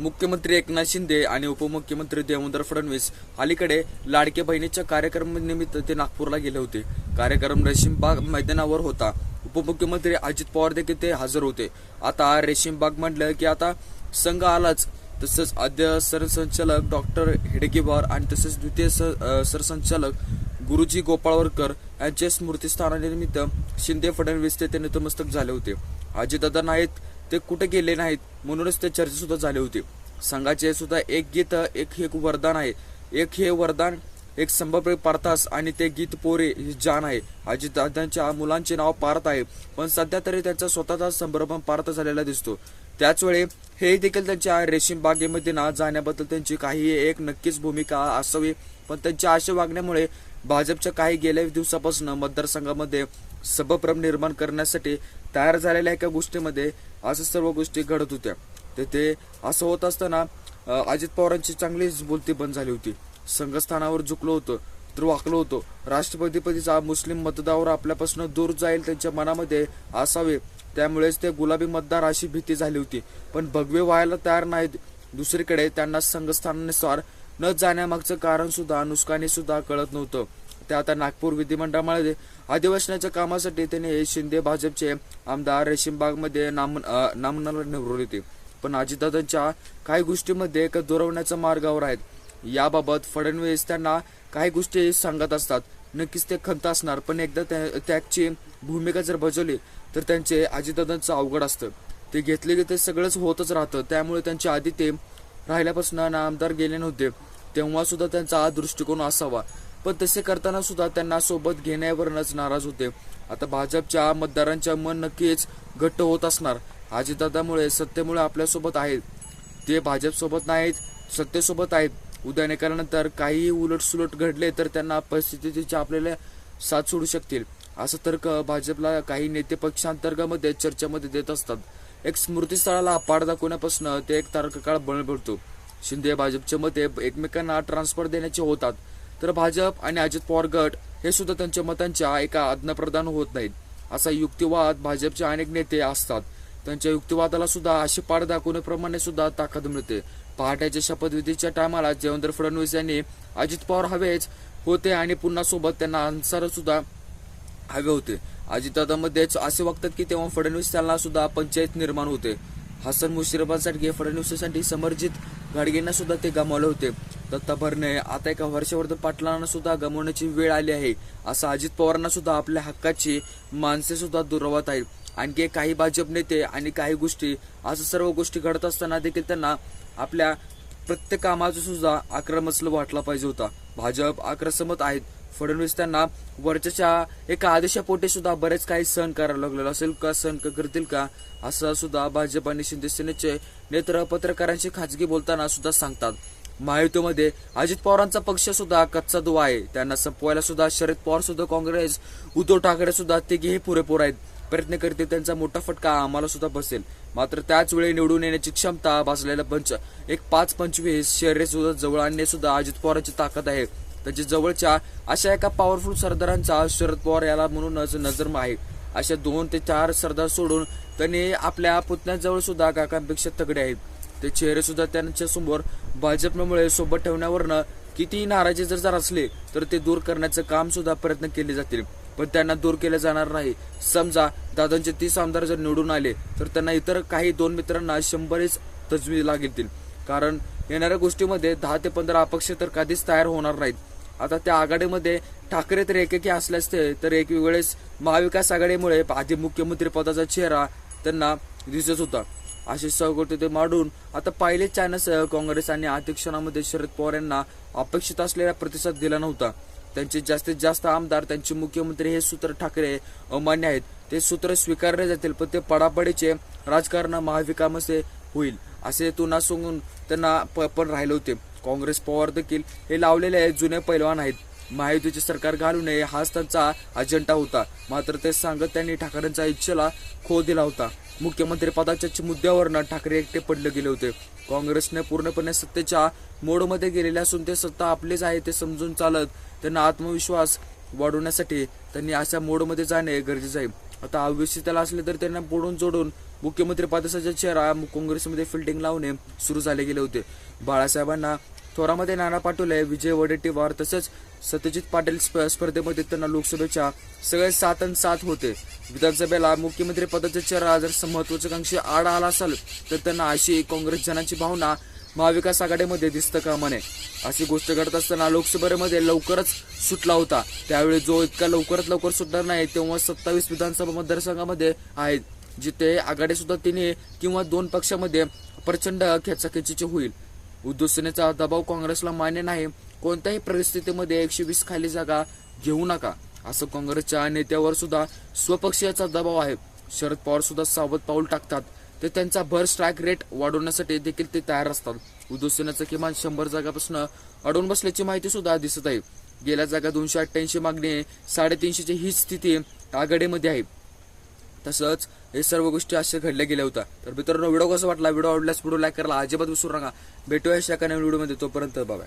मुख्यमंत्री एकनाथ शिंदे आणि उपमुख्यमंत्री देवेंद्र फडणवीस अलीकडे लाडके बहिणीच्या कार्यक्रमानिमित्त ते नागपूरला गेले होते. कार्यक्रम रेशीमबाग मैदानावर होता. उपमुख्यमंत्री अजित पवार देखील ते हजर होते. आता रेशीमबाग म्हटलं की आता संघ आलाच. तसंच आद्य सरसंचालक डॉक्टर हेडगेवार आणि तसेच द्वितीय सरसंचालक गुरुजी गोपाळवरकर यांच्या स्मृतीस्थानानिमित्त शिंदे फडणवीस ते नतमस्तक झाले होते. अजितदादा नाहीत ते कुठे गेले नाहीत म्हणूनच ते चर्चा सुद्धा झाले होते. संघाचे सुद्धा एक गीत एक हे वरदान आहे. एक हे वरदान एक संभाव्य पारतास आणि ते गीत पोरे ही जान आहे. अजितदादांच्या मुलांचे नाव पार्थ आहे. पण सध्या तरी त्यांचा स्वतःचा संभ्रम पार्थ झालेला दिसतो. त्याच वेळी हे देखील त्यांच्या रेशीम बागेमध्ये ना जाण्याबद्दल त्यांची काही एक नक्कीच भूमिका असावी. पण त्यांच्या अशा वागण्यामुळे भाजपच्या काही गेल्या दिवसापासून मतदारसंघामध्ये सबभ्रम निर्माण करण्यासाठी तयार झालेल्या एका गोष्टीमध्ये असं सर्व गोष्टी घडत होत्या. तर ते असं होत असताना अजित पवारांची चांगलीच बोलती बंद झाली होती. संघस्थानावर झुकलो होतं तर वाकलो होतो. राष्ट्रपतीपदीचा मुस्लिम मतदारावर आपल्यापासून दूर जाईल त्यांच्या मनामध्ये असावे. त्यामुळेच ते गुलाबी मतदार अशी भीती झाली होती. पण भगवे व्हायला तयार नाहीत. दुसरीकडे त्यांना संघस्थानानुसार न जाण्यामागचं कारण सुद्धा नुसकानी सुद्धा कळत नव्हतं. ते आता नागपूर विधिमंडळामध्ये अधिवेशनाच्या कामासाठी त्यांनी शिंदे भाजपचे आमदार रेशीमबागमध्ये नाम अं, नामनाला निवडले पण अजितदादांच्या काही गोष्टीमध्ये एक दुरवण्याच्या मार्गावर आहेत. याबाबत फडणवीस त्यांना काही गोष्टी सांगत असतात. नक्कीच ते खंत असणार पण एकदा त्या- त्याची भूमिका जर बजावली तर त्यांचे अजितदादांचं अवघड असतं. ते घेतले की ते सगळंच होतच राहतं. त्यामुळे त्यांचे आधी ते राहिल्यापासून आमदार गेले नव्हते. तेव्हा सुद्धा त्यांचा हा दृष्टिकोन असावा. पण तसे करताना सुद्धा त्यांना सोबत घेण्यावरूनच नाराज होते. आता भाजपच्या मतदारांच्या मन नक्कीच घट्ट होत असणार. अजितदादामुळे सत्तेमुळे आपल्यासोबत आहेत. ते भाजपसोबत नाहीत सत्तेसोबत आहेत. उद्या निकालानंतर काहीही उलटसुलट घडले तर त्यांना परिस्थितीची आपल्याला साथ सोडू शकतील. असं तर्क भाजपला काही नेते पक्षांतर्गामध्ये चर्चेमध्ये देत असतात. एक स्मृतीस्थळाला पाड दाखवण्यापासून ते एक तारकाळ बळ पडतो शिंदे भाजपच्या मते एकमेकांना ट्रान्सफर देण्याचे होतात. तर भाजप आणि अजित पवार गट हे सुद्धा त्यांच्या मतांच्या एका आज्ञाप्रदान होत नाहीत. असा युक्तिवाद भाजपचे अनेक नेते असतात. त्यांच्या युक्तिवादाला सुद्धा अशी पाड दाखवण्याप्रमाणे सुद्धा ताकद मिळते. पहाट्याच्या शपथविधीच्या टायमाला देवेंद्र फडणवीस यांनी अजित पवार हवेच होते आणि पुन्हा सोबत त्यांना अन्सार सुद्धा हवे होते. अजितदादामध्येच असे वागतात की तेव्हा फडणवीस त्यांना सुद्धा पंचायत निर्माण होते. हसन मुश्रीफांसाठी फडणवीसांसाठी समर्जित गाडगेंना सुद्धा ते गमावले होते. दत्ता भरणे आता एका हर्षवर्धन पाटलांना सुद्धा गमवण्याची वेळ आली आहे. असं अजित पवारांना सुद्धा आपल्या हक्काची माणसे सुद्धा दुर्वत आहेत. आणखी काही भाजप नेते आणि काही गोष्टी असं सर्व गोष्टी घडत असताना देखील त्यांना आपल्या प्रत्येक कामाचा सुद्धा आक्रमच वाटला पाहिजे होता. भाजप आक्रसमत आहेत. फडणवीस त्यांना वरच्या एका आदेशापोटे सुद्धा बरेच काही सहन करायला लागलेलं असेल का सहन करतील का असं सुद्धा भाजप आणि शिंदे सेनेचे नेत्र पत्रकारांशी खाजगी बोलताना सुद्धा सांगतात. महायुतीमध्ये अजित पवारांचा पक्ष सुद्धा कच्चा दुवा आहे. त्यांना संपवायला सुद्धा शरद पवार सुद्धा काँग्रेस उद्धव ठाकरे सुद्धा तिघेही पुरेपूर आहेत. प्रयत्न करते त्यांचा मोठा फटका आम्हाला सुद्धा बसेल. मात्र त्याच वेळी निवडून येण्याची क्षमता भासलेला पंच एक पाच पंचवीस शहरे सुद्धा जवळ आणणे सुद्धा अजित पवारांची ताकद आहे. त्यांच्या जवळच्या अशा एका पॉवरफुल सरदारांचा शरद पवार याला म्हणूनच नजर आहे. अशा दोन ते चार सरदार सोडून त्यांनी आपल्या पुतण्याजवळ सुद्धा काकांपेक्षा तगडे आहेत. ते चेहरे सुद्धा त्यांच्यासमोर भाजपमुळे सोबत ठेवण्यावरनं कितीही नाराजी जर जर असले तर ते दूर करण्याचं काम सुद्धा प्रयत्न केले जातील. पण त्यांना दूर केले जाणार नाही. समजा दादांचे तीस आमदार जर निवडून आले तर त्यांना इतर काही दोन मित्रांना शंभरच तजवीज लागतील. कारण येणाऱ्या गोष्टीमध्ये दहा ते पंधरा अपक्ष तर कधीच तयार होणार नाहीत. आता त्या आघाडीमध्ये ठाकरे तर एकेकी असले असते तर एक वेळेस महाविकास आघाडीमुळे आधी मुख्यमंत्री पदाचा चेहरा त्यांना दिसत होता. अशी सगळं ते मांडून आता पहिले चायनस काँग्रेस आणि अध्यक्षांमध्ये शरद पवार यांना अपेक्षित असलेला प्रतिसाद दिला नव्हता. त्यांचे जास्तीत जास्त आमदार त्यांचे मुख्यमंत्री हे सूत्र ठाकरे अमान्य आहेत. ते सूत्र स्वीकारले जातील पण ते पडापडीचे राजकारण महाविकासमध्ये होईल असे तुना सांगून त्यांना प- पण राहिले होते. काँग्रेस पवार देखील हे लावलेले जुने पैलवान आहेत. महायुतीचे सरकार घालू नये हाच त्यांचा अजेंडा होता. मात्र ते सांगत त्यांनी ठाकरेंच्या इच्छेला खो दिला होता. मुख्यमंत्री पदाच्या मुद्द्यावरनं ठाकरे एकटे पडले गेले होते. काँग्रेसने पूर्णपणे सत्तेच्या मोडमध्ये गेलेले असून ते सत्ता आपलीच आहे ते समजून चालत त्यांना आत्मविश्वास वाढवण्यासाठी त्यांनी अशा मोडमध्ये जाणे गरजेचं आहे. आता आयुष्य त्याला असले तर त्यांना बोडून जोडून मुख्यमंत्री पदाचा चेहरा काँग्रेसमध्ये फिल्डिंग लावणे सुरू झाले गेले होते. बाळासाहेबांना थोरामध्ये नाना पाटोले विजय वडेट्टीवार तसेच सत्यजित पाटील स्प- स्पर्धेमध्ये त्यांना लोकसभेच्या सगळे सात आणि सात होते. विधानसभेला मुख्यमंत्री पदाच्या चेहरा जर महत्वाकांक्षी आड आला असेल तर त्यांना अशी काँग्रेस जनांची भावना महाविकास आघाडीमध्ये दिसतं कामा नये अशी गोष्ट घडत असताना लोकसभेमध्ये लवकरच सुटला होता. त्यावेळी जो इतका लवकरात लवकर सुटणार नाही तेव्हा सत्तावीस विधानसभा मतदारसंघामध्ये आहेत जिथे आघाडी सुद्धा तिने किंवा दोन पक्षामध्ये प्रचंड खेचाखेचीची होईल. उद्धवसेनेचा दबाव काँग्रेसला मान्य नाही. कोणत्याही परिस्थितीमध्ये एकशे वीस खाली जागा घेऊ नका असं काँग्रेसच्या नेत्यावर सुद्धा स्वपक्षीयाचा दबाव आहे. शरद पवार सुद्धा सावध पाऊल टाकतात. ते त्यांचा भर स्ट्राईक रेट वाढवण्यासाठी देखील ते तयार असतात. उद्धवसेनेचं किमान शंभर जागापासून अडवून बसल्याची माहिती सुद्धा दिसत आहे. गेल्या जागा दोनशे अठ्ठ्याऐंशी मागणी साडेतीनशेची ही स्थिती आघाडीमध्ये आहे. तसंच हे सर्व गोष्टी असे घडल्या गेल्या होत्या. तर मित्रांनो व्हिडिओ कसा वाटला? व्हिडिओ आवडल्यास व्हिडिओ लाईक करायला अजिबात विसरू नका. भेटूया अशा एका नवीन व्हिडिओमध्ये. तोपर्यंत बाबा